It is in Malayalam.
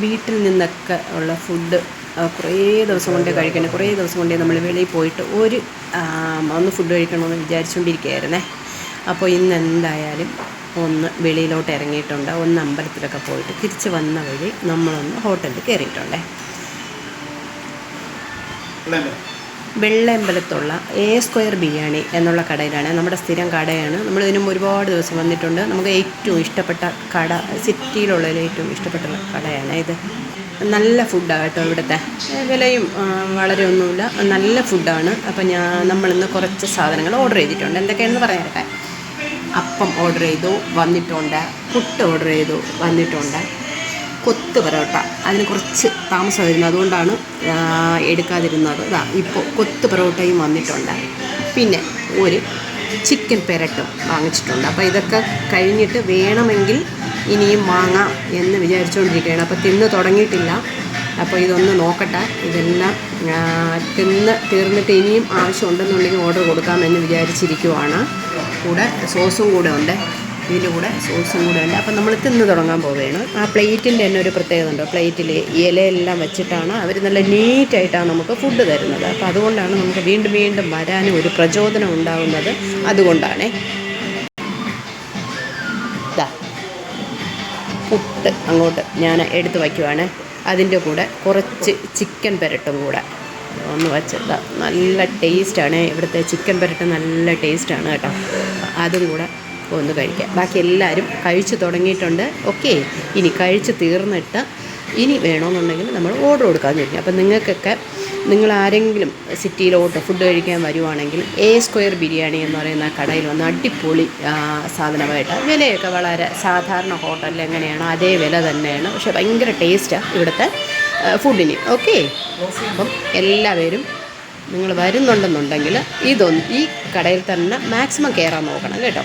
വീട്ടിൽ നിന്നൊക്കെ ഉള്ള ഫുഡ് കുറേ ദിവസം കൊണ്ടേ കഴിക്കണം കുറേ ദിവസം കൊണ്ടേ നമ്മൾ വെളിയിൽ പോയിട്ട് ഒരു ഒന്ന് ഫുഡ് കഴിക്കണമെന്ന് വിചാരിച്ചുകൊണ്ടിരിക്കുകയായിരുന്നേ അപ്പോൾ ഇന്ന് എന്തായാലും ഒന്ന് വെളിയിലോട്ട് ഇറങ്ങിയിട്ടുണ്ട്. ഒന്ന് അമ്പലത്തിലൊക്കെ പോയിട്ട് തിരിച്ച് വന്ന വഴി നമ്മളൊന്ന് ഹോട്ടലിൽ കയറിയിട്ടുണ്ടേ. വെള്ളയമ്പലത്തുള്ള എ സ്ക്വയർ ബിരിയാണി എന്നുള്ള കടയിലാണ്. നമ്മുടെ സ്ഥിരം കടയാണ്. നമ്മൾ ഇതിനും ഒരുപാട് ദിവസം വന്നിട്ടുണ്ട്. നമുക്ക് ഏറ്റവും ഇഷ്ടപ്പെട്ട കട സിറ്റിയിലുള്ളതിൽ ഏറ്റവും ഇഷ്ടപ്പെട്ട കടയാണ് ഇത്. നല്ല ഫുഡാണ് കേട്ടോ ഇവിടുത്തെ. വിലയും വളരെ ഒന്നുമില്ല. നല്ല ഫുഡാണ്. അപ്പം ഞാൻ നമ്മളിന്ന് കുറച്ച് സാധനങ്ങൾ ഓർഡർ ചെയ്തിട്ടുണ്ട്. എന്തൊക്കെയാണെന്ന് പറയാൻ കേട്ടെ അപ്പം ഓർഡർ ചെയ്തു വന്നിട്ടുണ്ട്. പുട്ട് ഓർഡർ ചെയ്തു വന്നിട്ടുണ്ട്. കൊത്ത് പൊറോട്ട. അതിന് കുറച്ച് താമസമായിരുന്നു അതുകൊണ്ടാണ് ആ, എടുക്കാതിരുന്നത്. ഇതാ ഇപ്പോൾ കൊത്ത് പൊറോട്ടയും വന്നിട്ടുണ്ട്. പിന്നെ ഒരു ചിക്കൻ പെരട്ടും വാങ്ങിച്ചിട്ടുണ്ട്. അപ്പോൾ ഇതൊക്കെ കഴിഞ്ഞിട്ട് വേണമെങ്കിൽ ഇനിയും വാങ്ങാം എന്ന് വിചാരിച്ചുകൊണ്ടിരിക്കുകയാണ് അപ്പോൾ തിന്ന് തുടങ്ങിയിട്ടില്ല. അപ്പോൾ ഇതൊന്ന് നോക്കട്ടെ. ഇതെല്ലാം തിന്ന് തീർന്നിട്ട് ഇനിയും ആവശ്യമുണ്ടെന്നുണ്ടെങ്കിൽ ഓർഡർ കൊടുക്കാമെന്ന് വിചാരിച്ചിരിക്കുവാണ്. കൂടെ സോസും കൂടെ ഉണ്ട്. ഇതിന്റെ കൂടെ സോസും കൂടെ ഉണ്ട്. അപ്പം നമ്മൾ തിന്ന് തുടങ്ങാൻ പോവുകയാണ്. ആ പ്ലേറ്റിന്റെ തന്നെ ഒരു പ്രത്യേകത ഉണ്ട്. പ്ലേറ്റിൽ ഇലയെല്ലാം വെച്ചിട്ടാണ് അവർ നല്ല നീറ്റായിട്ടാണ് നമുക്ക് ഫുഡ് തരുന്നത്. അപ്പോൾ അതുകൊണ്ടാണ് നമുക്ക് വീണ്ടും വീണ്ടും വരാനും ഒരു പ്രചോദനം ഉണ്ടാകുന്നത്. അതുകൊണ്ടാണ്. പുട്ട് അങ്ങോട്ട് ഞാൻ എടുത്ത് വയ്ക്കുവാണ്. അതിന്റെ കൂടെ കുറച്ച് ചിക്കൻ പെരട്ടും കൂടെ ഒന്ന് വെച്ചത് നല്ല ടേസ്റ്റാണ് ഇവിടുത്തെ ചിക്കൻ പെരട്ട് നല്ല ടേസ്റ്റാണ് കേട്ടോ. അതും കൂടെ ഒന്ന് കഴിക്കാം. ബാക്കി എല്ലാവരും കഴിച്ചു തുടങ്ങിയിട്ടുണ്ട്. ഓക്കെ ഇനി കഴിച്ച് തീർന്നിട്ട് ഇനി വേണമെന്നുണ്ടെങ്കിൽ നമ്മൾ ഓർഡർ കൊടുക്കാമെന്ന് ചോദിക്കും അപ്പം നിങ്ങൾക്കൊക്കെ നിങ്ങൾ ആരെങ്കിലും സിറ്റിയിലോട്ട് ഫുഡ് കഴിക്കാൻ വരുവാണെങ്കിൽ എ സ്ക്വയർ ബിരിയാണി എന്ന് പറയുന്ന കടയിൽ വന്ന് അടിപൊളി സാധനമായിട്ട് വിലയൊക്കെ വളരെ സാധാരണ ഹോട്ടലിൽ എങ്ങനെയാണോ അതേ വില തന്നെയാണ്. പക്ഷെ ഭയങ്കര ടേസ്റ്റാണ് ഇവിടുത്തെ ഫുഡിന് ഓക്കെ അപ്പം എല്ലാവരും നിങ്ങൾ വരുന്നുണ്ടെന്നുണ്ടെങ്കിൽ ഇതൊന്ന് ഈ കടയിൽ തന്നെ മാക്സിമം കയറാൻ നോക്കണം കേട്ടോ.